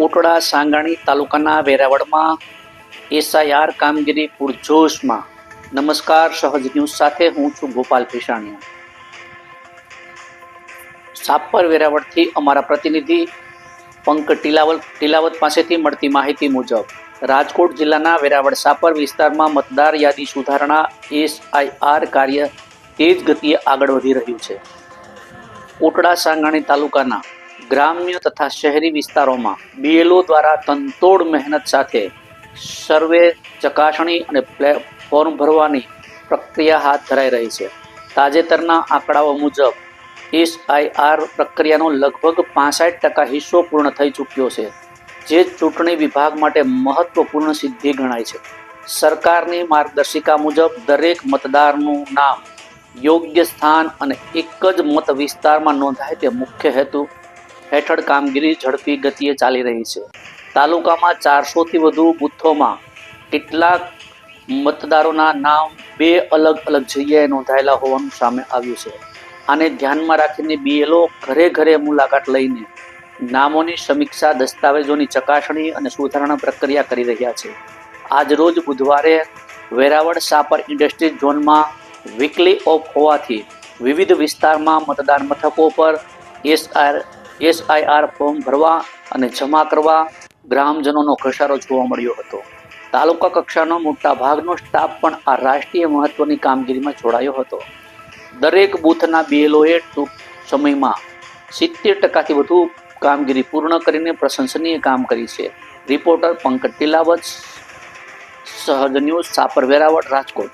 કોટડા, સાંગાણી તાલુકાના વેરાવળમાં એસઆઈઆર કામગીરી પૂરજોશમાં. નમસ્કાર, સહજ ન્યૂઝ સાથે હું છું ગોપાલ ભીષાણીયા. સાપર વેરાવળથી અમારા પ્રતિનિધિ પંકજ ટીલાવલ ટીલાવત પાસેથી મળતી માહિતી મુજબ, રાજકોટ જિલ્લાના વેરાવળ સાપર વિસ્તારમાં મતદાર યાદી સુધારણા એસઆઈઆર કાર્ય તેજ ગતિએ આગળ વધી રહ્યું છે. કોટડા, સાંગાણી તાલુકાના ગ્રામ્ય તથા શહેરી વિસ્તારોમાં બીએલઓ દ્વારા તનતોડ મહેનત સાથે સર્વે, ચકાસણી અને ફોર્મ ભરવાની પ્રક્રિયા હાથ ધરાઈ રહી છે. તાજેતરના આંકડાઓ મુજબ એસઆઈઆર પ્રક્રિયાનો લગભગ પાસઠ ટકા હિસ્સો પૂર્ણ થઈ ચૂક્યો છે, જે ચૂંટણી વિભાગ માટે મહત્વપૂર્ણ સિદ્ધિ ગણાય છે. સરકારની માર્ગદર્શિકા મુજબ, દરેક મતદારનું નામ યોગ્ય સ્થાન અને એક જ મત વિસ્તારમાં નોંધાય તે મુખ્ય હેતુ હેઠળ કામગીરી ઝડપી ગતિએ ચાલી રહી છે. તાલુકામાં ચારસોથી વધુ બૂથોમાં કેટલાક મતદારોના નામ બે અલગ અલગ જગ્યાએ નોંધાયેલા હોવાનું સામે આવ્યું છે. આને ધ્યાનમાં રાખીને બીએલઓ ઘરે ઘરે મુલાકાત લઈને નામોની સમીક્ષા, દસ્તાવેજોની ચકાસણી અને સુધારણા પ્રક્રિયા કરી રહ્યા છે. આજરોજ બુધવારે વેરાવળ સાપર ઇન્ડસ્ટ્રીઝ ઝોનમાં વીકલી ઓફ હોવાથી વિવિધ વિસ્તારમાં મતદાન મથકો પર એસઆર એસઆઈઆર ફોર્મ ભરવા અને જમા કરવા ગ્રામજનોનો ઘસારો જોવા મળ્યો હતો. તાલુકા કક્ષાનો મોટા ભાગનો સ્ટાફ પણ આ રાષ્ટ્રીય મહત્વની કામગીરીમાં જોડાયો હતો. દરેક બૂથના બીએલઓએ ટૂંક સમયમાં સિત્તેર ટકાથી વધુ કામગીરી પૂર્ણ કરીને પ્રશંસનીય કામ કરી છે. રિપોર્ટર પંકજ તિલાવત, સહજ ન્યૂઝ સાપર વેરાવળ રાજકોટ.